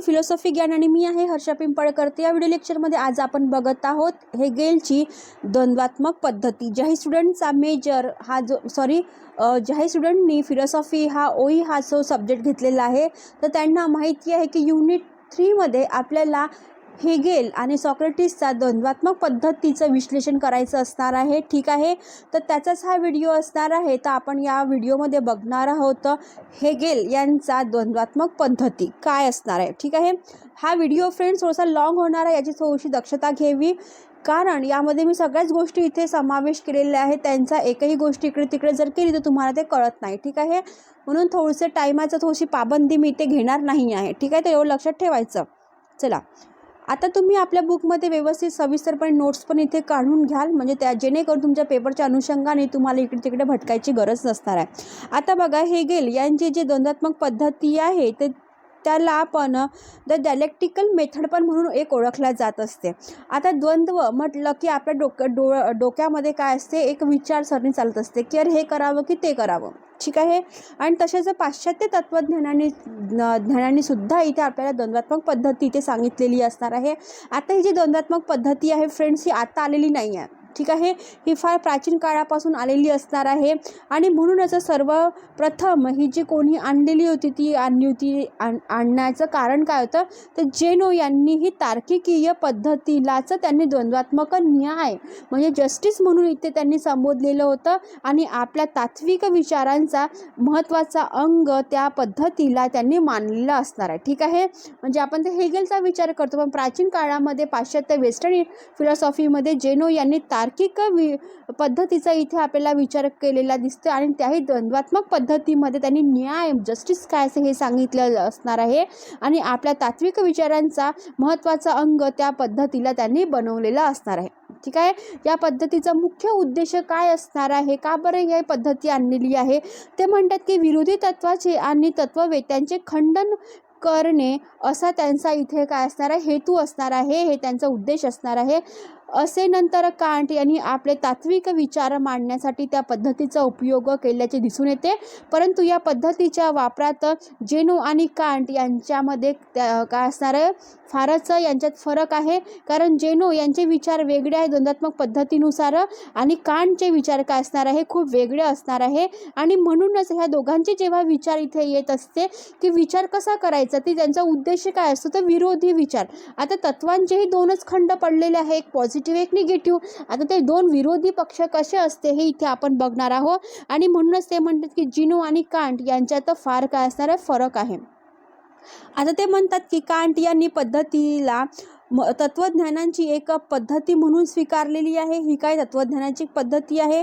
To philosophy ज्ञान आणि मी आहे हर्षा पिंपळकरते या व्हिडिओ लेक्चरमध्ये आज आपण बघत आहोत हेगेलची द्वंद्वात्मक पद्धती. ज्याही स्टुडंटचा मेजर हा जो सॉरी ज्याही स्टुडंटनी फिलॉसॉफी हा ओई हा जो सब्जेक्ट घेतलेला आहे. तर त्यांना माहिती आहे की युनिट थ्रीमध्ये आपल्याला हेगेल आणि सॉक्रेटिसचा द्वंद्वात्मक पद्धतीचं विश्लेषण करायचं असणार आहे. ठीक आहे? तर त्याचाच हा व्हिडिओ असणार आहे. तर आपण या व्हिडिओमध्ये बघणार आहोत हेगेल यांचा द्वंद्वात्मक पद्धती काय असणार आहे. ठीक आहे? हा व्हिडिओ फ्रेंड्स थोडासा लॉंग होणार आहे याची थोडीशी दक्षता घ्यावी. कारण यामध्ये मी सगळ्याच गोष्टी इथे समावेश केलेल्या आहेत. त्यांचा एकही गोष्ट इकडे तिकडे जर केली तर तुम्हाला ते कळत नाही. ठीक आहे? म्हणून थोडंसं टायमाचं थोडीशी पाबंदी मी इथे घेणार नाही आहे. ठीक आहे? तर एवढं लक्षात ठेवायचं. चला. आता तुम्ही आपल्या बुकमध्ये व्यवस्थित सविस्तरपणे नोट्स पण इथे काढून घ्याल. म्हणजे त्या जेणेकरून तुमच्या पेपरच्या अनुषंगाने तुम्हाला इकडे तिकडे भटकायची गरज नसणार आहे. आता बघा हेगेल यांची जी द्वंद्वात्मक पद्धती आहे ते त्याला आपण द डायलेक्टिकल मेथड पण म्हणून एक ओळखला जात असते. आता द्वंद्व म्हटलं की आपल्या डोक डो डोक्यामध्ये काय असते? एक विचारसरणी चालत असते. की अरे हे करावं की ते करावं? ठीक आहे? आणि तसेच पाश्चात्य तत्त्वज्ञानाने ज्ञानाने सुद्धा इथे आपल्याला द्वंद्वात्मक पद्धती इथे सांगितलेली असणार आहे. आता ही जी द्वंद्वात्मक पद्धती आहे फ्रेंड्स ही आता आलेली नाही आहे ठीक आहे? ही फार प्राचीन काळापासून आलेली असणार आहे. आणि म्हणूनच सर्वप्रथम ही जी कोणी आणलेली होती ती आणली होती आण आणण्याचं कारण काय होतं? तर जेनो यांनी ही तार्किकीय पद्धतीलाच त्यांनी द्वंद्वात्मक न्याय म्हणजे जस्टिस म्हणून इथे त्यांनी संबोधलेलं होतं. आणि आपल्या तात्विक विचारांचा महत्त्वाचा अंग त्या पद्धतीला त्यांनी मानलेला असणार आहे. ठीक आहे? म्हणजे आपण ते हेगेलचा विचार करतो पण प्राचीन काळामध्ये पाश्चात्य वेस्टर्न फिलॉसॉफीमध्ये जेनो यांनी तार्किक वि पद्धतीचा इथे आपल्याला विचार केलेला दिसतो आणि त्याही द्वंद्वात्मक पद्धतीमध्ये त्यांनी न्याय जस्टिस काय असं हे सांगितलं असणार आहे. आणि आपल्या तात्विक विचारांचा महत्त्वाचा अंग त्या पद्धतीला त्यांनी बनवलेला असणार आहे. ठीक आहे? या पद्धतीचा मुख्य उद्देश काय असणार आहे? का बरं ही पद्धती आणलेली आहे? ते म्हणतात की विरोधी तत्वाचे आणि तत्ववेत्यांचे खंडन करणे असा त्यांचा इथे काय असणार आहे? हेतू असणार आहे हे त्यांचा उद्देश असणार आहे. असे नंतर कांट यांनी आपले तात्विक विचार मांडण्यासाठी त्या पद्धतीचा उपयोग केल्याचे दिसून येते. परंतु या पद्धतीच्या वापरात जेनो आणि कांट यांच्यामध्ये त्या काय असणार फारच यांच्यात फरक आहे. कारण जेनो यांचे विचार वेगळे आहे द्वंद्वात्मक पद्धतीनुसार आणि कांटचे विचार काय असणार आहे? खूप वेगळे असणार आहे. आणि म्हणूनच ह्या दोघांचे जेव्हा विचार इथे येत असते की विचार कसा करायचा? ती त्यांचा उद्देश काय असतो? तर विरोधी विचार. आता तत्वांचेही दोनच खंड पडलेले आहे एक पॉझिटिव्ह एक निगेटिव्ह आता ते दोन विरोधी पक्ष कसे असते हे इथे आपण बघणार आहोत. आणि म्हणूनच ते म्हणतात की जिनू आणि कांट यांच्यात फार काय असणार आहे फरक आहे. आता ते म्हणतात की कांट यांनी पद्धतीला म तत्त्वज्ञानांची एक पद्धती म्हणून स्वीकारलेली आहे. ही काय तत्त्वज्ञानाची पद्धती आहे?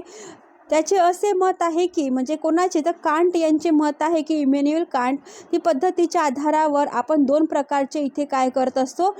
त्याचे असे मत आहे की म्हणजे कोणाचे? तर कांट यांचे मत आहे की इमॅन्युअल कांट ही पद्धतीच्या आधारावर आपण दोन प्रकारचे इथे काय करत असतो?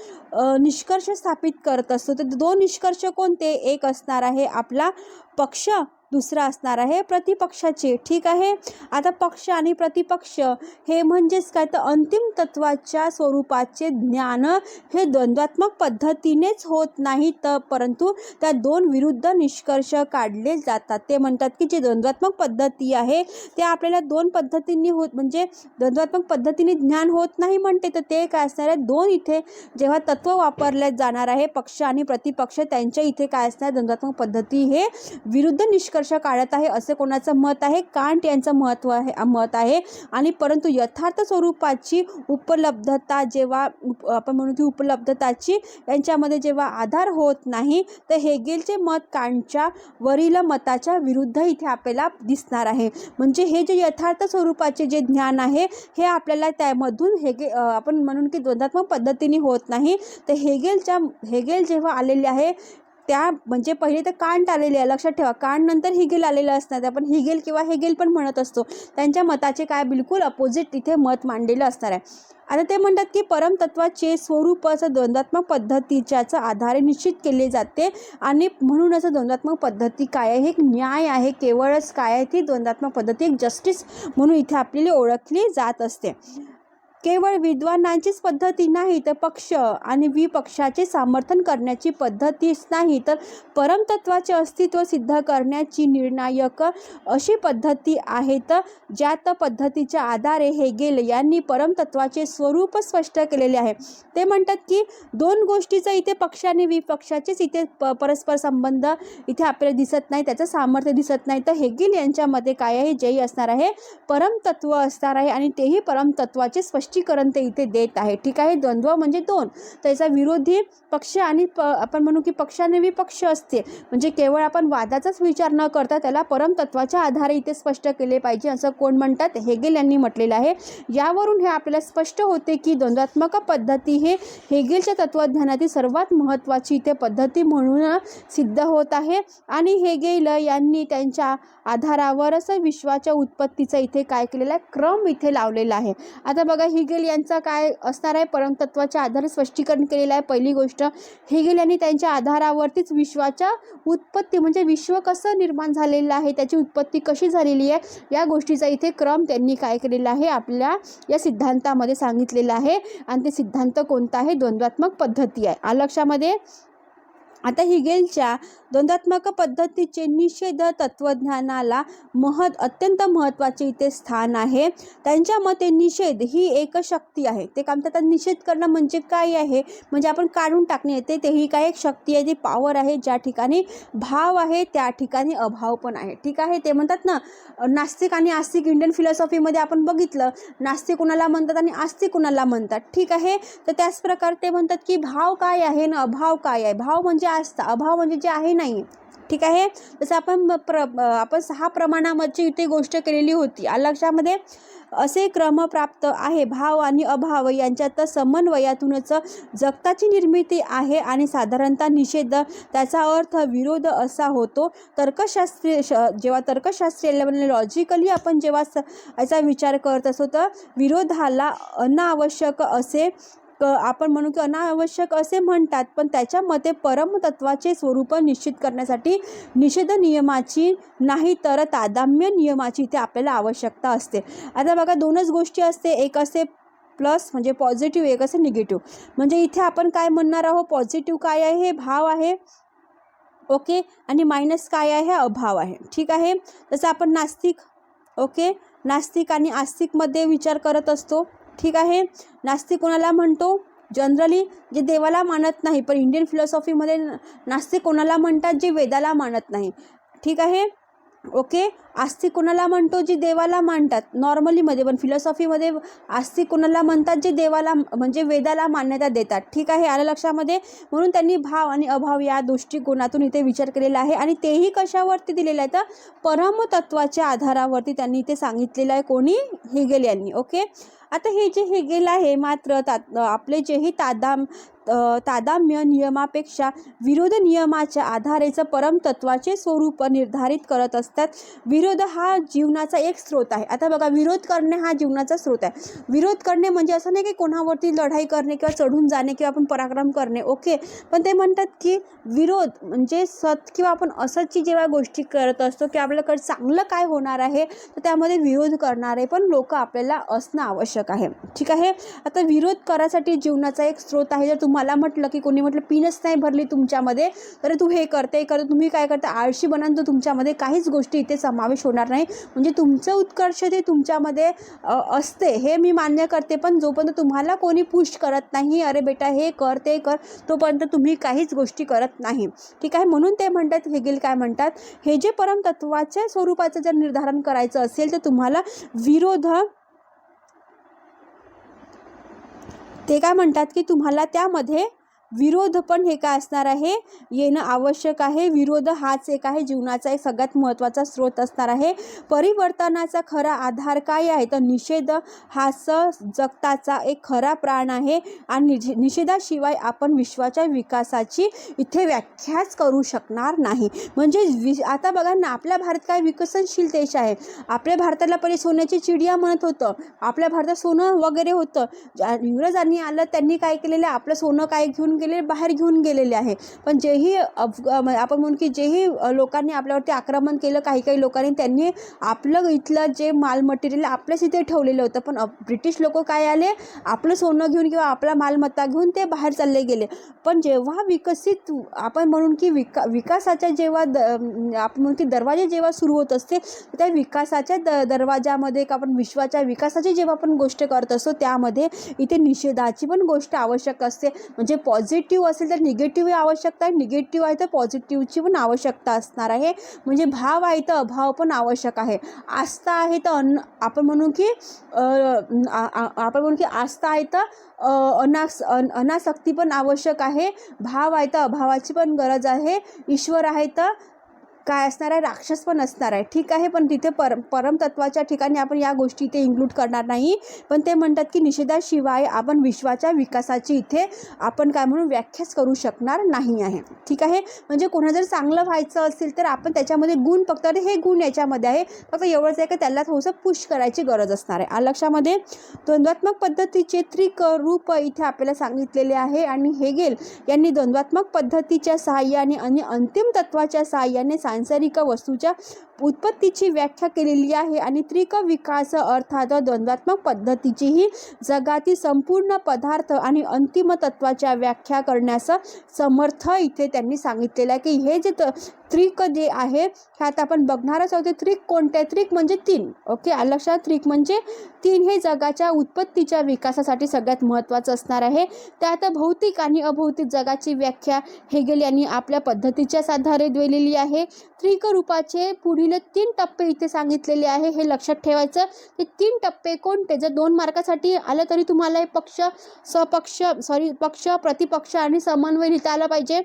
निष्कर्ष स्थापित करत असतो. तर दोन निष्कर्ष कोणते? एक असणार आहे आपला पक्ष दुसरा असणार आहे प्रतिपक्षाचे. ठीक आहे? आता पक्ष आणि प्रतिपक्ष हे म्हणजेच काय? तर अंतिम तत्वाच्या स्वरूपाचे ज्ञान हे द्वंद्वात्मक पद्धतीनेच होत नाही तर परंतु त्या दोन विरुद्ध निष्कर्ष काढले जातात. ते म्हणतात की जे द्वंद्वात्मक पद्धती आहे ते आपल्याला दोन पद्धतींनी होत म्हणजे द्वंद्वात्मक पद्धतीने ज्ञान होत नाही म्हणते तर ते काय असणार आहे? दोन इथे जेव्हा तत्व वापरले जाणार आहे पक्ष आणि प्रतिपक्ष त्यांच्या इथे काय असणार? द्वंद्वात्मक पद्धती हे विरुद्ध निष्कर्ष निष्कर्ष काढत आहे असे कोणाचं मत आहे? कांट यांचं महत्त्व आहे मत आहे. आणि परंतु यथार्थ स्वरूपाची उपलब्धता जेव्हा आपण म्हणू की उपलब्धताची यांच्यामध्ये जेव्हा आधार होत नाही तर हेगेलचे मत कांटच्या वरील मताच्या विरुद्ध इथे आपल्याला दिसणार आहे. म्हणजे हे जे यथार्थ स्वरूपाचे जे ज्ञान आहे हे आपल्याला त्यामधून हेगे आपण म्हणून की द्वंद्वात्मक पद्धतीने होत नाही. तर हेगेलच्या हेगेल जेव्हा आलेले आहे त्या म्हणजे पहिले तर कांट आलेले आहे लक्षात ठेवा. कांट नंतर हिगेल आलेलं असणार आपण हिगेल किंवा हेगेल पण म्हणत असतो. त्यांच्या मताचे काय? बिलकुल अपोजिट तिथे मत मांडलेलं असणार आहे. आता ते म्हणतात की परमतत्वाचे असं द्वंद्वात्मक पद्धतीच्याच आधारे निश्चित केले जाते. आणि म्हणून असं द्वंद्वात्मक पद्धती काय आहे? एक न्याय आहे. केवळच काय आहे? ती द्वंद्वात्मक पद्धती एक जस्टिस म्हणून इथे आपल्याला ओळखली जात असते. केवळ विद्वानांचीच पद्धती नाही तर पक्ष आणि विपक्षाचे समर्थन करण्याची पद्धतीच नाही तर परमतत्वाचे अस्तित्व सिद्ध करण्याची निर्णायक अशी पद्धती आहेत ज्यात पद्धतीच्या आधारे हेगेल यांनी परमतत्वाचे स्वरूप स्पष्ट केलेले आहे. ते म्हणतात की दोन गोष्टीचं इथे पक्ष आणि विपक्षाचेच इथे प परस्पर संबंध इथे आपल्याला दिसत नाही त्याचं सामर्थ्य दिसत नाही. तर हेगेल यांच्यामध्ये काय आहे जय असणार आहे परमतत्व असणार आहे आणि तेही परमतत्वाचे स्पष्टीकरण ते इथे देत आहे. ठीक आहे? द्वंद्व म्हणजे दोन. त्याचा विरोधी पक्ष आणि प आपण म्हणू की पक्ष विपक्ष असते. म्हणजे केवळ आपण वादाचाच विचार न करता त्याला परमतत्वाच्या आधारे इथे स्पष्ट केले पाहिजे असं कोण म्हणतात? हेगेल यांनी म्हटलेलं आहे. यावरून हे आपल्याला स्पष्ट होते की द्वंद्वात्मक पद्धती हे हेगेलच्या तत्त्वज्ञानातील सर्वात महत्त्वाची इथे पद्धती म्हणून सिद्ध होत आहे. आणि हेगेल यांनी त्यांच्या आधारावरच विश्वाच्या उत्पत्तीचा इथे काय केलेला आहे? क्रम इथे लावलेला आहे. आता बघा हिगेल यांचा काय असणार आहे? परमतत्वाच्या आधारे स्पष्टीकरण केलेलं आहे. पहिली गोष्ट हिगेल यांनी त्यांच्या आधारावरतीच विश्वाच्या उत्पत्ती म्हणजे विश्व कसं निर्माण झालेलं आहे त्याची उत्पत्ती कशी झालेली आहे या गोष्टीचा इथे क्रम त्यांनी काय केलेला आहे आपल्या या सिद्धांतामध्ये सांगितलेलं आहे. आणि ते सिद्धांत कोणता आहे? द्वंद्वात्मक पद्धती आहे. आ लक्षामध्ये? आता हिगेलच्या द्वंद्वात्मक पद्धतीचे निषेध तत्त्वज्ञानाला महत् अत्यंत महत्त्वाचे इथे स्थान आहे. त्यांच्या मते निषेध ही एक शक्ती आहे. ते काम त्याचा निषेध करणं म्हणजे काय आहे? म्हणजे आपण काढून टाकणे. येते ते ही काय एक शक्ती आहे ती पॉवर आहे ज्या ठिकाणी भाव आहे त्या ठिकाणी अभाव पण आहे. ठीक आहे? ते म्हणतात ना नास्तिक आणि आस्तिक इंडियन फिलॉसॉफीमध्ये आपण बघितलं नास्तिक कुणाला म्हणतात आणि आस्तिक कुणाला म्हणतात. ठीक आहे? तर त्याच प्रकारे ते म्हणतात की भाव काय आहे ना अभाव काय आहे? भाव म्हणजे जास्त अभाव म्हणजे जे आहे नाही. ठीक आहे? जसं आपण प्र आपण सहा प्रमाणामध्ये इथे गोष्ट केलेली होती. आ लक्षामध्ये असे क्रम प्राप्त आहे. भाव आणि अभाव यांच्यात समन्वयातूनच जगताची निर्मिती आहे आणि साधारणतः निषेध त्याचा अर्थ विरोध असा होतो. तर्कशास्त्रीय श जेव्हा तर्कशास्त्रीय लॉजिकली आपण जेव्हा स याचा विचार करत असतो तर विरोधाला अनावश्यक असे क आपण म्हणू की अनावश्यक असे म्हणतात पण त्याच्या मते परमतत्वाचे स्वरूप निश्चित करण्यासाठी निषेध नियमाची नाही तर तादाम्य नियमाची इथे आपल्याला आवश्यकता असते. आता बघा दोनच गोष्टी असते. एक असते प्लस म्हणजे पॉझिटिव्ह एक असे निगेटिव्ह. म्हणजे इथे आपण काय म्हणणार आहोत? पॉझिटिव्ह काय आहे? हे भाव आहे. ओके? आणि मायनस काय आहे? अभाव आहे. ठीक आहे? जसं आपण नास्तिक ओके? नास्तिक आणि आस्तिकमध्ये विचार करत असतो. ठीक आहे. नास्तिक कोणाला म्हणतो? जनरली जे देवाला मानत नाही पण इंडियन फिलॉसॉफीमध्ये नास्तिक कोणाला म्हणतात? जे वेदाला मानत नाही. ठीक आहे? ओके? आस्तिक कोणाला म्हणतो जे देवाला मानतात? नॉर्मलीमध्ये पण फिलॉसॉफीमध्ये आस्तिक कोणाला म्हणतात जे देवाला म्हणजे वेदाला मान्यता देतात. ठीक आहे आलं लक्षामध्ये? म्हणून त्यांनी भाव आणि अभाव या दृष्टिकोनातून इथे विचार केलेला आहे आणि तेही कशावरती दिलेलं आहे? तर परमतत्वाच्या आधारावरती त्यांनी इथे सांगितलेलं आहे कोणी? हेगेल यांनी. ओके? आता हे जे हेगेल आहे मात्र ता आपले जेही तादाम तादाम्य नियमापेक्षा विरोध नियमाच्या आधारेचं परमतत्वाचे स्वरूप निर्धारित करत असतात. विरोध विरोध हा जीवनाचा एक स्रोत आहे. आता बघा विरोध करणे हा जीवनाचा स्रोत आहे. विरोध करणे म्हणजे असं नाही की कोणावरती लढाई करणे किंवा चढून जाणे किंवा आपण पराक्रम करणे ओके. पण ते म्हणतात की विरोध म्हणजे सत किंवा आपण असंची जेव्हा गोष्टी करत असतो की आपल्याकडे चांगलं काय होणार आहे तर त्यामध्ये विरोध करणारे पण लोक आपल्याला असणं आवश्यक आहे. ठीक आहे? आता विरोध करायसाठी जीवनाचा एक स्रोत आहे. जर तुम्हाला म्हटलं की कोणी म्हटलं पिनच नाही भरली तुमच्यामध्ये तर तू हे करते करते. तुम्ही काय करता? आळशी बनान तर तुमच्यामध्ये काहीच गोष्टी इथे समावेश होणार नाही. म्हणजे तुमचं उत्कर्ष ते तुमच्यामध्ये असते हे मी मान्य करते. पण जोपर्यंत तुम्हाला कोणी पुश करत नाही अरे बेटा हे कर ते कर तोपर्यंत तुम्ही काहीच गोष्टी करत नाही. ठीक आहे? म्हणून ते म्हणतात हेगेल काय म्हणतात हे जे परमतत्वाच्या स्वरूपाचं जर निर्धारण करायचं असेल तर तुम्हाला विरोध ते काय म्हणतात की तुम्हाला त्यामध्ये विरोध पण हे काय असणार आहे? येणं आवश्यक आहे. विरोध हाच एक आहे. जीवनाचा एक सगळ्यात महत्त्वाचा स्रोत असणार आहे. परिवर्तनाचा खरा आधार काय आहे? तर निषेध हा स जगताचा एक खरा प्राण आहे आणि निषेधाशिवाय आपण विश्वाच्या विकासाची इथे व्याख्याच करू शकणार नाही. म्हणजे वि आता बघा ना आपल्या भारत काय विकसनशील देश आहे. आपल्या भारताला पहिले सोन्याची चिडिया म्हणत होतं. आपल्या भारतात सोनं वगैरे होतं. इंग्रजांनी आलं त्यांनी काय केलेलं आपलं सोनं काय घेऊन घेऊन गेले बाहेर घेऊन गेलेले आहे. पण जेही अफ आपण म्हणून की जेही लोकांनी आपल्यावरती आक्रमण केलं काही काही लोकांनी त्यांनी आपलं इथलं जे माल मटेरियल आपल्याच इथे ठेवलेलं होतं. पण ब्रिटिश लोक काय आले? आपलं सोनं घेऊन किंवा आपला मालमत्ता घेऊन ते बाहेर चालले गेले. पण जेव्हा विकसित आपण म्हणून की विका विकासाच्या जेव्हा द आपण म्हणून की दरवाजे जेव्हा सुरू होत असते त्या विकासाच्या द दरवाजामध्ये एक आपण विश्वाच्या विकासाची जेव्हा आपण गोष्ट करत असतो त्यामध्ये इथे निषेधाची पण गोष्ट आवश्यक असते. म्हणजे पॉझिटिव्ह असेल तर निगेटिव्ह आवश्यकता आहे. निगेटिव्ह आहे तर पॉझिटिव्हची पण आवश्यकता असणार आहे. म्हणजे भाव आहे तर अभाव पण आवश्यक आहे. आस्था आहे तर अन आपण म्हणू की आपण म्हणू की आस्था आहे तर अनास अन अनासक्ती पण आवश्यक आहे. भाव आहे तर अभावाची पण गरज आहे. ईश्वर आहे तर काय असणार आहे? राक्षस पण असणार आहे. ठीक आहे पण तिथे पर परमतत्वाच्या ठिकाणी आपण या गोष्टी इथे इन्क्लूड करणार नाही. पण ते म्हणतात की निषेधाशिवाय आपण विश्वाच्या विकासाची इथे आपण काय म्हणून व्याख्याच करू शकणार नाही आहे. ठीक आहे? म्हणजे कोणा जर चांगलं व्हायचं असेल तर आपण त्याच्यामध्ये गुण फक्त हे गुण याच्यामध्ये आहे. फक्त एवढंच आहे की त्याला थोडंसं पुश करायची गरज असणार आहे. लक्षामध्ये द्वंद्वात्मक पद्धतीचे त्रिक रूप इथे आपल्याला सांगितलेले आहे. आणि हेगेल यांनी द्वंद्वात्मक पद्धतीच्या सहाय्याने आणि अंतिम तत्वाच्या सहाय्याने सांसारिक वस्तूच्या उत्पत्तीची व्याख्या केलेली आहे आणि त्रिक विकास अर्थात द्वंद्वात्मक पद्धतीचीही जगातील संपूर्ण पदार्थ आणि अंतिम तत्वाच्या व्याख्या करण्यास समर्थ इथे त्यांनी सांगितलेलं आहे की हे जे त त्रिक जे आहे हे आता आपण बघणारच आहोत. त्रिक कोणते त्रिक म्हणजे तीन. ओके? लक्षात? त्रिक म्हणजे तीन हे जगाच्या उत्पत्तीच्या विकासासाठी सगळ्यात महत्त्वाचं असणार आहे. त्यात भौतिक आणि अभौतिक जगाची व्याख्या हेगेल यांनी आपल्या पद्धतीच्याच आधारे दिलेली आहे. त्रिक रूपाचे पुढील तीन टप्पे इथे सांगितलेले आहे. हे लक्षात ठेवायचं. की तीन टप्पे कोणते? जर दोन मार्कासाठी आलं तरी तुम्हाला हे पक्ष सपक्ष सॉरी पक्ष प्रतिपक्ष आणि समन्वय लिहिता आलं पाहिजे.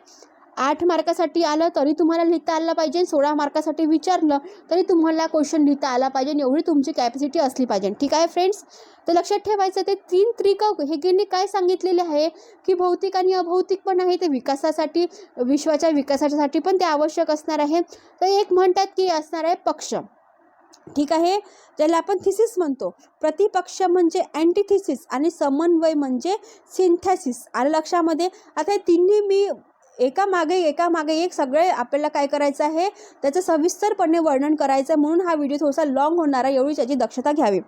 आठ मार्कासाठी आलं तरी तुम्हाला लिहिता आलं पाहिजे. सोळा मार्कासाठी विचारलं तरी तुम्हाला क्वेश्चन लिहिता आला पाहिजे. एवढी तुमची कॅपॅसिटी असली पाहिजे. ठीक आहे फ्रेंड्स तर लक्षात ठेवायचं ते तीन त्रिक हेगेलने काय सांगितलेले आहे? की भौतिक आणि अभौतिक पण आहे. ते विकासासाठी विश्वाच्या विकासासाठी पण ते आवश्यक असणार आहे. तर एक म्हणतात की असणार आहे पक्ष. ठीक आहे? ज्याला आपण थिसिस म्हणतो. प्रतिपक्ष म्हणजे अँटीथिसिस आणि समन्वय म्हणजे सिंथॅसिस आलं लक्षामध्ये? आता हे तिन्ही मी एका मागे एका मागे एक सगळे आपल्याला काय करायचं आहे? त्याचं सविस्तरपणे वर्णन करायचं म्हणून हा व्हिडिओ थोडासा लॉंग होणार आहे एवढी त्याची दक्षता घ्यावी.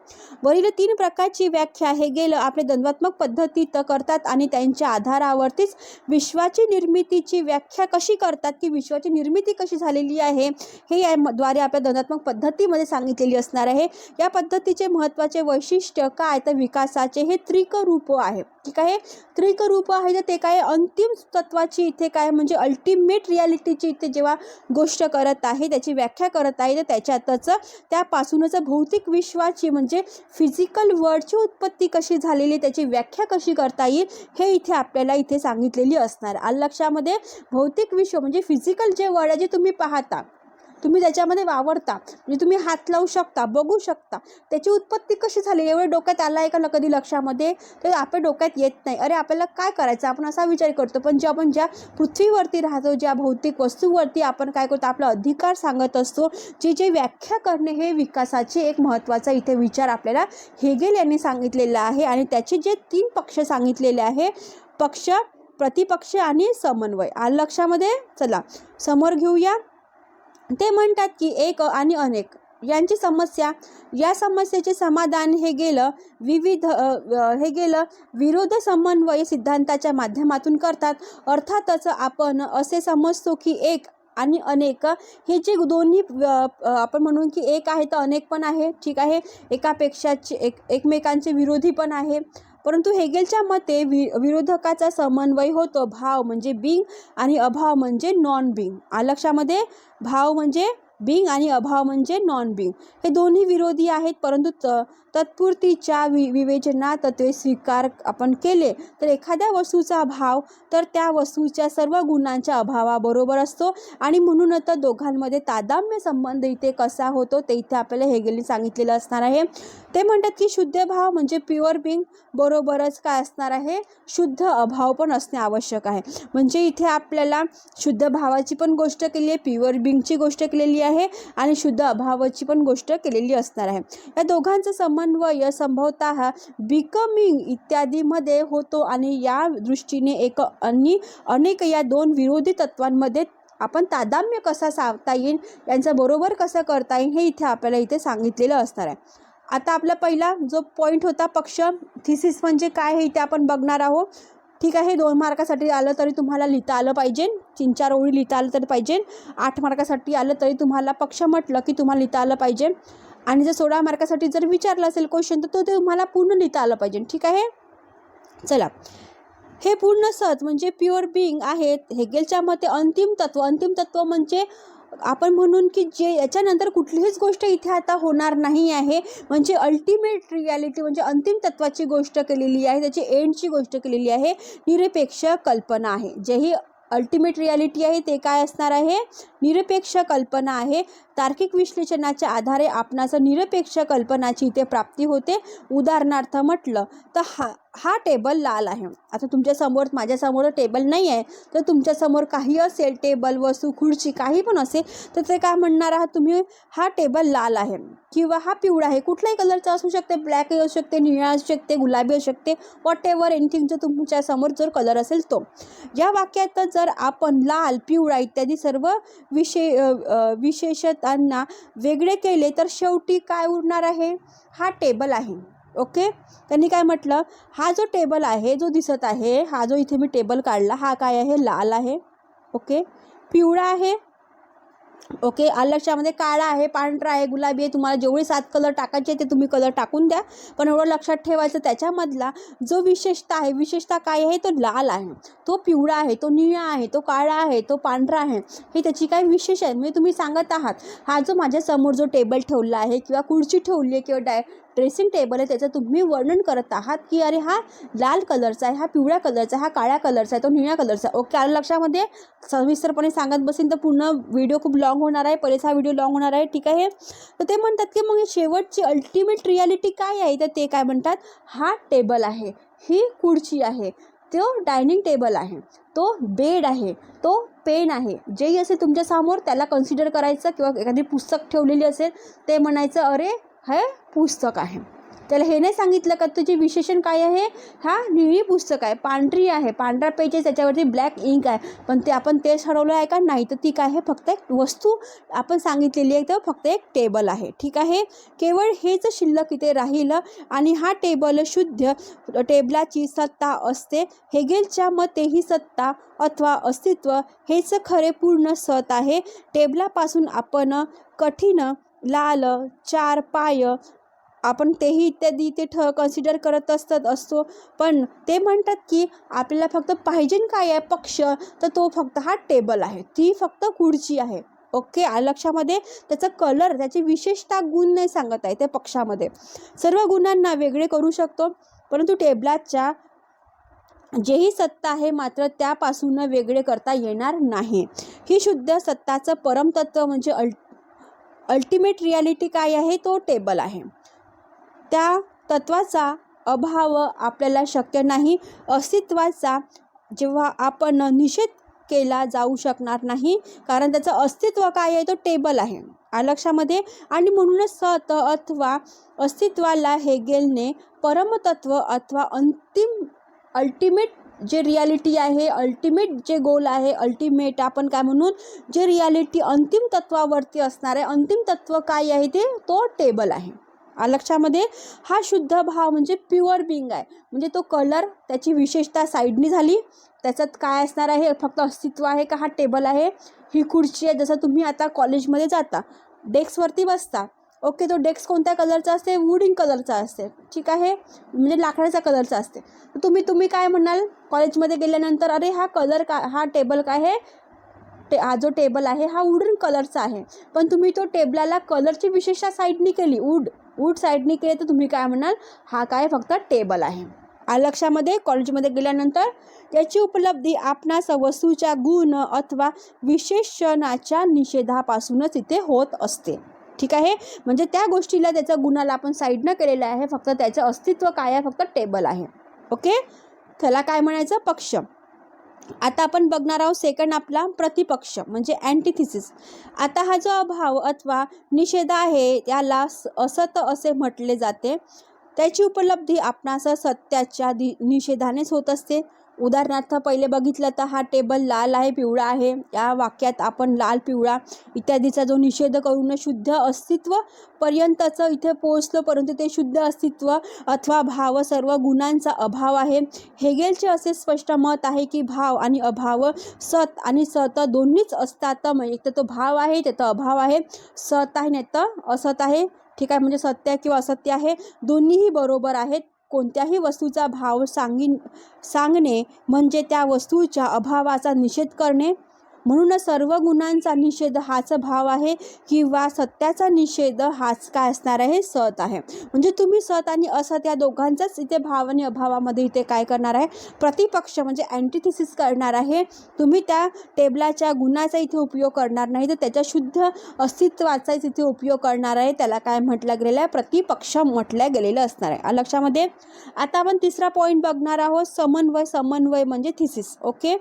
वरील तीन प्रकारची व्याख्या हे गेलं आपले द्वंद्वात्मक पद्धतीत करतात आणि त्यांच्या आधारावरतीच विश्वाची निर्मितीची व्याख्या कशी करतात की विश्वाची निर्मिती कशी झालेली आहे हे याद्वारे आपल्या द्वंद्वात्मक पद्धतीमध्ये सांगितलेली असणार आहे. या पद्धतीचे महत्त्वाचे वैशिष्ट्य काय? तर विकासाचे हे त्रिक रूप आहे. ठीक आहे? त्रिक रूप आहे तर ते काय? अंतिम तत्वाची इथे काय म्हणजे अल्टिमेट रियालिटीची इथे जेव्हा गोष्ट करत आहे त्याची व्याख्या करत आहे तर त्याच्यातच त्यापासूनच भौतिक विश्वाची म्हणजे फिजिकल वर्डची उत्पत्ती कशी झालेली त्याची व्याख्या कशी करता येईल हे इथे आपल्याला इथे सांगितलेली असणार. आल लक्षामध्ये? भौतिक विश्व म्हणजे फिजिकल जे वर्ड आहे जे तुम्ही पाहता तुम्ही त्याच्यामध्ये वावरता म्हणजे तुम्ही हात लावू शकता बघू शकता. त्याची उत्पत्ती कशी झाली? एवढं डोक्यात आला आहे का ल- कधी लक्षामध्ये? तर आपल्या डोक्यात येत नाही. अरे आपल्याला काय करायचं? आपण असा विचार करतो. पण जे आपण ज्या पृथ्वीवरती राहतो ज्या भौतिक वस्तूवरती आपण काय करतो? आपला अधिकार सांगत असतो. जी जे व्याख्या करणे हे विकासाचे एक महत्त्वाचा इथे विचार आपल्याला हेगेल यांनी सांगितलेला आहे आणि त्याचे जे तीन पक्ष सांगितलेले आहे पक्ष प्रतिपक्ष आणि समन्वय. आलं लक्षामध्ये? चला. समोर घेऊया. ते म्हणतात की एक आणि अनेक. यांची समस्या या समस्येचे समाधान हे गेलं विविध हे गेलं विरोध समन्वय सिद्धांताच्या माध्यमातून करतात. अर्थातच आपण असे समजतो की एक आणि अनेक हे जे दोन्ही आपण म्हणून की एक आहे तर अनेक पण आहे ठीक आहे. एकापेक्षाचे एक एकमेकांचे विरोधी पण आहे. परंतु हेगेलच्या मते वि विरोधकाचा समन्वय होतो. भाव म्हणजे बिंग आणि अभाव म्हणजे नॉन बिंग आलक्षामध्ये भाव म्हणजे बिंग आणि अभाव म्हणजे नॉन बिंग हे दोन्ही विरोधी आहेत परंतु त तत्पुरतीच्या वि विवेचना तत्वे स्वीकार आपण केले तर एखाद्या वस्तूचा भाव तर त्या वस्तूच्या सर्व गुणांच्या अभावाबरोबर असतो. आणि म्हणून तर दोघांमध्ये तादाम्य संबंध इथे कसा होतो ते इथे आपल्याला हेगेलने सांगितलेलं असणार आहे. ते म्हणतात की शुद्ध भाव म्हणजे प्युअर बिंग बरोबरच काय असणार आहे? शुद्ध अभाव पण असणे आवश्यक आहे. म्हणजे इथे आपल्याला शुद्ध भावाची पण गोष्ट केली आहे प्युअर बिंगची गोष्ट केलेली आहे आणि शुद्ध अभावाची पण गोष्ट केलेली असणार आहे. या दोघांचा समन्वय संभवतः बिकमिंग इत्यादीमध्ये होतो आणि या दृष्टीने एक आणि अनेक या दोन विरोधी तत्वांमध्ये आपण तादाम्य कसा सावता येईल यांचं बरोबर कसं करता येईल हे इथे आपल्याला इथे सांगितलेलं असणार आहे. आता आपला पहिला जो पॉईंट होता पक्ष थिसिस म्हणजे काय हे इथे आपण बघणार आहोत. ठीक आहे दोन मार्कासाठी आलं तरी तुम्हाला लिहिता आलं पाहिजे. तीन चार ओळी लिहिता आलं तरी पाहिजे. आठ मार्कासाठी आलं तरी तुम्हाला पक्ष म्हटलं की तुम्हाला लिहिता आलं पाहिजे. आणि जर सोळा मार्कासाठी जर विचारलं असेल क्वेश्चन तर तो तुम्हाला पूर्ण लिहिता आलं पाहिजे. ठीक आहे? चला. हे पूर्ण सच म्हणजे प्युअर बिईंग आहेत. हेगेलच्या मते अंतिम तत्व. अंतिम तत्व म्हणजे आपण म्हणून की जे याच्यानंतर कुठलीच गोष्ट इथे आता होणार नाही आहे. म्हणजे अल्टिमेट रियालिटी म्हणजे अंतिम तत्वाची गोष्ट केलेली आहे. त्याची एंडची गोष्ट केलेली आहे. निरपेक्ष कल्पना आहे. जे ही अल्टिमेट रियालिटी आहे ते काय असणार आहे? निरपेक्ष कल्पना आहे. तार्किक विश्लेषणाच्या आधारे आपणाचं निरपेक्ष कल्पनाची इथे प्राप्ती होते. उदाहरणार्थ म्हटलं तर हा हा टेबल लाल आहे. आता तुमच्यासमोर माझ्यासमोर टेबल नाही आहे. तर तुमच्यासमोर काही असेल टेबल वस्तू खुर्ची काही पण असेल तर ते काय म्हणणार आहात तुम्ही? हा टेबल लाल आहे. किंवा हा पिवळा आहे. कुठल्याही कलरचा असू शकते. ब्लॅकही असू शकते निळा असू शकते गुलाबी असू शकते. वॉट एव्हर एनिथिंग जो तुमच्यासमोर जर कलर असेल तो. या वाक्यात जर आपण लाल पिवळा इत्यादी सर्व विशे विशेषतांना वेगळे केले तर शेवटी काय उरणार आहे? हा टेबल आहे. ओके? त्यांनी काय म्हटलं? हा जो टेबल आहे जो दिसत आहे हा जो इथे मी टेबल काढला हा काय आहे? लाल आहे. ओके? पिवळा आहे ओके आलक्षामध्ये लक्षामध्ये. काळा आहे पांढरा आहे गुलाबी आहे तुम्हाला जेवढे सात कलर टाकायचे ते तुम्ही कलर टाकून द्या. पण एवढं लक्षात ठेवायचं त्याच्यामधला जो विशेषता आहे विशेषता काय आहे तो लाल आहे. तो पिवळा आहे तो निळा आहे तो काळा आहे तो पांढरा आहे. हे त्याची काय विशेष आहे? म्हणजे तुम्ही सांगत आहात. हा जो माझ्यासमोर जो टेबल ठेवला आहे किंवा खुर्ची ठेवली आहे किंवा डाय ड्रेसिंग टेबल आहे त्याचं तुम्ही वर्णन करत आहात की अरे हा लाल कलरचा आहे हा पिवळ्या कलरचा आहे हा काळ्या कलरचा आहे तो निळ्या कलरचा आहे. ओके आलं लक्षामध्ये सविस्तरपणे सांगत बसेन तर पूर्ण व्हिडिओ खूप लॉंग होणार आहे पहिलेच हा व्हिडिओ लॉंग होणार आहे ठीक आहे? तर ते म्हणतात की मग शेवटची अल्टिमेट रियालिटी काय आहे? तर ते काय म्हणतात? हा टेबल आहे ही खुर्ची आहे तो डायनिंग टेबल आहे तो बेड आहे तो पेन आहे. जेही असेल तुमच्यासमोर त्याला कन्सिडर करायचं किंवा एखादी पुस्तक ठेवलेली असेल ते म्हणायचं अरे हे? पुस्तक आहे. त्याला हे नाही सांगितलं का तुझे विशेषण काय आहे? हा निळी पुस्तक आहे पांढरी आहे पांढरा पेज आहे त्याच्यावरती ब्लॅक इंक आहे. पण ते आपण तेच हरवलं आहे का? नाही तर ती काय आहे? फक्त एक वस्तू आपण सांगितलेली आहे तर फक्त एक टेबल आहे. ठीक आहे? केवळ हेच शिल्लक इथे राहिलं आणि हा टेबल शुद्ध टेबलाची सत्ता असते. हेगेलच्या मते ही सत्ता अथवा अस्तित्व हेच खरे पूर्ण सत आहे. टेबलापासून आपण कठीण लाल चार पाय. आपण तेही इत्यादी ते ठ कन्सिडर करत असतात असतो. पण ते म्हणतात की आपल्याला फक्त पाहिजे काय आहे पक्ष तर तो फक्त हा टेबल आहे. ती फक्त खुर्ची आहे. ओके लक्षामध्ये त्याचा कलर त्याची विशेषता गुण नाही सांगत आहे त्या पक्षामध्ये. सर्व गुणांना वेगळे करू शकतो परंतु टेबलाच्या जेही सत्ता आहे मात्र त्यापासून वेगळे करता येणार नाही. ही शुद्ध सत्ताचं परमतत्व म्हणजे अल्ट अल्टिमेट रियालिटी काय आहे? तो टेबल आहे. त्या तत्वाचा अभाव आपल्याला शक्य नाही. अस्तित्वाचा जेव्हा आपण निषेध केला जाऊ शकणार नाही कारण त्याचं अस्तित्व काय आहे? तो टेबल आहे. आलक्षामध्ये आणि म्हणूनच सत अथवा अस्तित्वाला हेगेलने परमतत्व अथवा अंतिम अल्टिमेट जे रियालिटी आहे अल्टिमेट जे गोल आहे अल्टिमेट आपण काय म्हणून जे रियालिटी अंतिम तत्वावरती असणार आहे अंतिम तत्व काय आहे ते तो टेबल आहे. लक्षामध्ये हा शुद्ध भाव म्हणजे प्युअर बिंग आहे. म्हणजे तो कलर त्याची विशेषता साईडनी झाली त्याच्यात काय असणार आहे फक्त अस्तित्व आहे का हा टेबल आहे? ही खुर्ची आहे जसं तुम्ही आता कॉलेजमध्ये जाता डेस्कवरती बसता ओके तो डेस्क कोणत्या कलरचा असते? वुडिंग कलरचा असते. ठीक आहे? म्हणजे लाकडाचा कलरचा असते. तर तुम्ही तुम्ही काय म्हणाल? कॉलेजमध्ये गेल्यानंतर अरे हा कलर का हा टेबल काय आहे? ते हा जो टेबल आहे हा वुडन कलरचा आहे. पण तुम्ही तो टेबलाला कलरची विशेषता साईडनी केली. वूड वूड साईडनी केली तर तुम्ही काय म्हणाल? हा काय फक्त टेबल आहे. आलक्षामध्ये कॉलेजमध्ये गेल्यानंतर त्याची उपलब्धी आपणास वस्तूच्या गुण अथवा विशेषणाच्या निषेधापासूनच इथे होत असते. ठीक आहे? म्हणजे त्या गोष्टीला त्याचा गुणाला आपण साईडनं केलेलं आहे फक्त त्याचं अस्तित्व काय आहे? फक्त टेबल आहे. ओके त्याला काय म्हणायचं? पक्ष. आता आपण बघणार आहोत सेकंड आपला प्रतिपक्ष म्हणजे अँटीथिसिस आता हा जो अभाव अथवा निषेध आहे याला स- असत असे म्हटले जाते. त्याची उपलब्धी आपणास सत्याच्या दि निषेधानेच होत असते. उदाहरणार्थ पहिले बघितलं तर हा टेबल लाल आहे पिवळा आहे. या वाक्यात आपण लाल पिवळा इत्यादीचा जो निषेध करून शुद्ध अस्तित्व पर्यंतचं इथे पोहोचलो परंतु ते शुद्ध अस्तित्व अथवा भाव सर्व गुणांचा अभाव आहे. हेगेलचे असे स्पष्ट मत आहे की भाव आणि अभाव सत आणि सत दोन्हीच असतात. म्हणजे एक तर तो भाव आहे त्याचा अभाव आहे. सत आहे नाही तर असत आहे. ठीक आहे म्हणजे सत्य किंवा असत्य आहे. दोन्हीही बरोबर आहेत. कोणत्याही वस्तूचा भाव सांगिन सांगणे म्हणजे त्या वस्तूच्या अभावाचा निषेध करणे. म्हणून सर्व गुणांचा निषेध हाच भाव आहे किंवा सत्याचा निषेध हाच काय असणार आहे? सत आहे. म्हणजे तुम्ही सत आणि असत या दोघांचाच इथे भाव आणि अभावामध्ये इथे काय करणार आहे? प्रतिपक्ष म्हणजे अँटीथिसिस करणार आहे. तुम्ही त्या टेबलाच्या गुणाचा इथे उपयोग करणार नाही. तर त्याच्या शुद्ध अस्तित्वाचाच इथे उपयोग करणार आहे. त्याला काय म्हटलं गेलेलं आहे? प्रतिपक्ष म्हटलं गेलेलं असणार आहे. लक्षामध्ये? आता आपण तिसरा पॉईंट बघणार आहोत. समन्वय समन्वय म्हणजे थिसिस ओके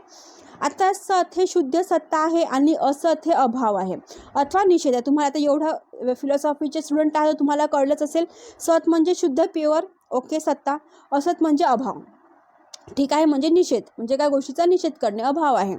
आता सत हे शुद्ध सत्ता आहे आणि असत हे अभाव आहे. अथवा निषेध आहे. तुम्हाला आता एवढं फिलॉसॉफीचे स्टुडंट आहे तुम्हाला कळलंच असेल. सत म्हणजे शुद्ध प्युअर ओके सत्ता. असत म्हणजे अभाव. ठीक आहे? म्हणजे निषेध. म्हणजे काय? गोष्टीचा निषेध करणे अभाव आहे.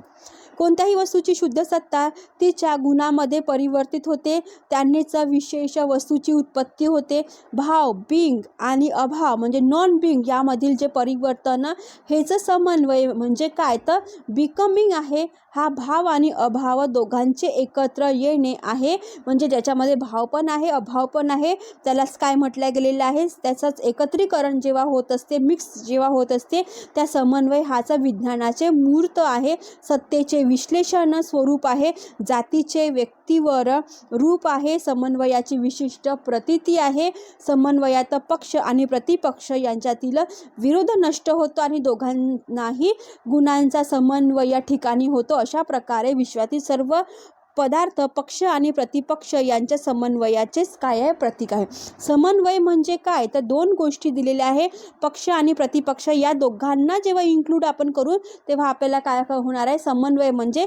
कोणत्याही वस्तूची शुद्ध सत्ता तिच्या गुणामध्ये परिवर्तित होते. त्यांनीच विशेष वस्तूची उत्पत्ती होते. भाव बिंग आणि अभाव म्हणजे नॉन बिंग यामधील जे परिवर्तन हेच समन्वय म्हणजे काय? तर बिकमिंग आहे. हा भाव आणि अभाव दोघांचे एकत्र येणे आहे. म्हणजे ज्याच्यामध्ये भाव पण आहे अभाव पण आहे. त्यालाच काय म्हटलं गेलेलं आहे? त्याचंच एकत्रीकरण जेव्हा होत असते मिक्स जेव्हा होत असते त्या समन्वय हाचा विज्ञानाचे मूर्त आहे. सत्तेचे विश्लेषण स्वरूप आहे. जातीचे व्यक्तीवर रूप आहे. समन्वयाची विशिष्ट प्रतीती आहे. समन्वयात पक्ष आणि प्रतिपक्ष यांच्यातील विरोध नष्ट होतो आणि दोघांनाही गुणांचा समन्वय या ठिकाणी होतो. अशा प्रकारे विश्वातील सर्व पदार्थ पक्ष आणि प्रतिपक्ष यांच्या समन्वयाचेच काय आहे? प्रतीक आहे. समन्वय म्हणजे काय? तर दोन गोष्टी दिलेल्या आहे. पक्ष आणि प्रतिपक्ष या दोघांना जेव्हा इन्क्लूड आपण करू तेव्हा आपल्याला काय होणार आहे? समन्वय म्हणजे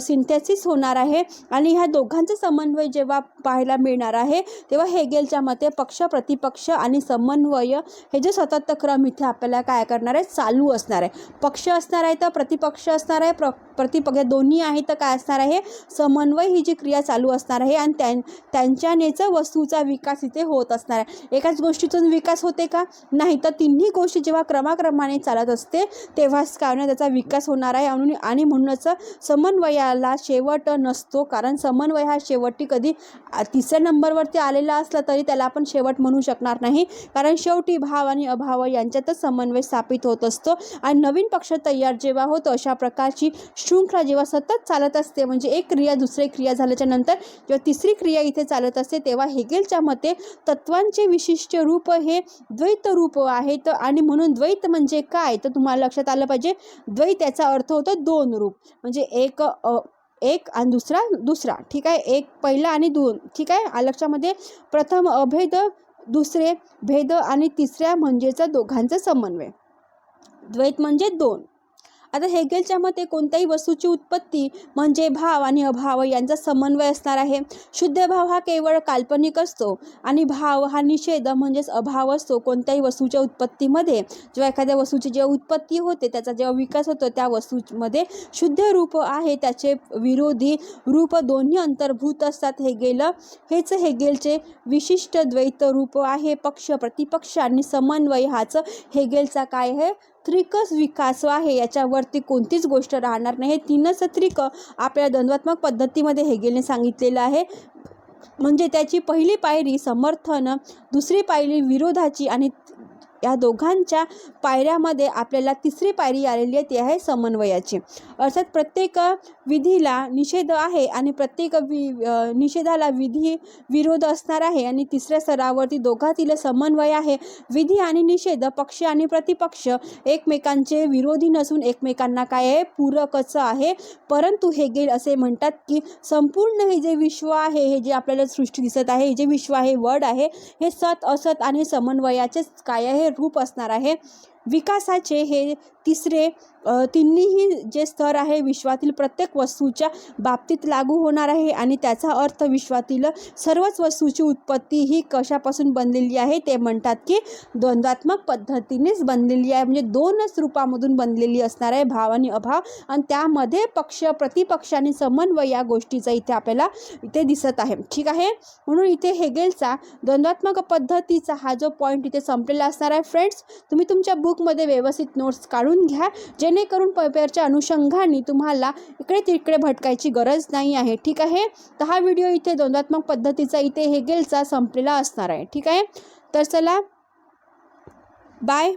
सिंथेसिस होणार आहे. आणि ह्या दोघांचं समन्वय जेव्हा पाहायला मिळणार आहे तेव्हा हेगेलच्या मते पक्ष प्रतिपक्ष आणि समन्वय हे जे सतत क्रम इथे आपल्याला काय करणार आहे? चालू असणार आहे. पक्ष असणार आहे तर प्रतिपक्ष असणार आहे. प्र प्रतिपक्ष दोन्ही आहे तर काय असणार आहे? समन्वय ही जी क्रिया चालू असणार आहे आणि त्यां त्यांच्यानेच वस्तूचा विकास इथे होत असणार आहे. एकाच गोष्टीतून विकास होते का? नाही. तर तिन्ही गोष्टी जेव्हा क्रमाक्रमाने चालत असते तेव्हाच काय त्याचा विकास होणार आहे. आणि आणि म्हणूनच समन्वयाला शेवट नसतो. कारण समन्वय हा शेवटी कधी तिसऱ्या नंबरवरती आलेला असला तरी त्याला आपण शेवट म्हणू शकणार नाही. कारण शेवटी भाव आणि अभाव यांच्यातच समन्वय स्थापित होत असतो. आणि नवीन पक्ष तयार जेव्हा होतो अशा प्रकारची शृंखला जेव्हा सतत चालत असते म्हणजे एक क्रिया दुसरी क्रिया झाल्याच्यानंतर जेव्हा तिसरी क्रिया इथे चालत असते तेव्हा हेगेलच्या मते तत्वांचे विशिष्ट रूप हे द्वैत रूप आहेत आणि म्हणून द्वैत म्हणजे काय? तर तुम्हाला लक्षात आलं पाहिजे. द्वैत याचा अर्थ होतो दोन रूप. म्हणजे एक एक आणि दुसरा दुसरा. ठीक आहे? एक पहिला आणि दोन. ठीक आहे? आ लक्षामध्ये? प्रथम अभेद दुसरे भेद आणि तिसऱ्या म्हणजेचा दोघांचा समन्वय. द्वैत म्हणजे दोन. आता हेगेलच्या मते कोणत्याही वस्तूची उत्पत्ती म्हणजे भाव आणि अभाव यांचा समन्वय असणार आहे. शुद्ध भाव हा केवळ काल्पनिक असतो आणि भाव हा निषेध म्हणजेच अभाव असतो. कोणत्याही वस्तूच्या उत्पत्तीमध्ये जेव्हा एखाद्या वस्तूची जेव्हा उत्पत्ती होते त्याचा जेव्हा विकास होतो त्या वस्तूमध्ये शुद्ध रूप आहे. त्याचे विरोधी रूप दोन्ही अंतर्भूत असतात. हेगेल हेच हेगेलचे विशिष्ट द्वैत रूप आहे. पक्ष प्रतिपक्ष आणि समन्वय हाच हेगेलचा काय आहे? त्रिकस विकास हो आहे याच्यावरती कोणतीच गोष्ट राहणार नाही. हे तीनच त्रिक आपल्या द्वंद्वात्मक पद्धतीमध्ये हेगेलने सांगितलेलं आहे. म्हणजे त्याची पहिली पायरी समर्थन दुसरी पायरी विरोधाची आणि या दोघांच्या पायऱ्यामध्ये आपल्याला तिसरी पायरी आलेली आहे ती आहे समन्वयाची. अर्थात प्रत्येक विधीला निषेध आहे आणि प्रत्येक वि निषेधाला विधी विरोध असणार आहे आणि तिसऱ्या स्तरावरती दोघातील समन्वय आहे. विधी आणि निषेध पक्ष आणि प्रतिपक्ष एकमेकांचे विरोधी नसून एकमेकांना काय आहे? पूरकच आहे. परंतु हेगेल असे म्हणतात की संपूर्ण हे जे विश्व आहे हे जे आपल्याला सृष्टी दिसत आहे हे जे विश्व आहे वर्ड आहे हे सत असत आणि समन्वयाचेच काय आहे? रूप असणार आहे. विकासाचे हे तिसरे तिन्हीही जे स्तर आहे विश्वातील प्रत्येक वस्तूच्या बाबतीत लागू होणार आहे आणि त्याचा अर्थ विश्वातील सर्वच वस्तूची उत्पत्ती ही कशापासून बनलेली आहे ते म्हणतात की द्वंद्वात्मक पद्धतीनेच बनलेली आहे. म्हणजे दोनच रूपामधून बनलेली असणार आहे भाव आणि अभाव. आणि त्यामध्ये पक्ष प्रतिपक्ष आणि समन्वय या गोष्टीचा इथे आपल्याला इथे दिसत आहे. ठीक आहे? म्हणून इथे हेगेलचा द्वंद्वात्मक पद्धतीचा हा जो पॉईंट इथे संपलेला असणार आहे फ्रेंड्स तुम्ही तुमच्या बुक बुकमध्ये व्यवस्थित नोट्स काढून घ्या. जेणेकरून पेपरच्या अनुषंगाने तुम्हाला इकडे तिकडे भटकायची गरज नाही आहे. ठीक आहे? तर हा व्हिडिओ इथे द्वंद्वात्मक पद्धतीचा इथे हेगेलचा संपलेला असणार आहे. ठीक आहे? तर चला. बाय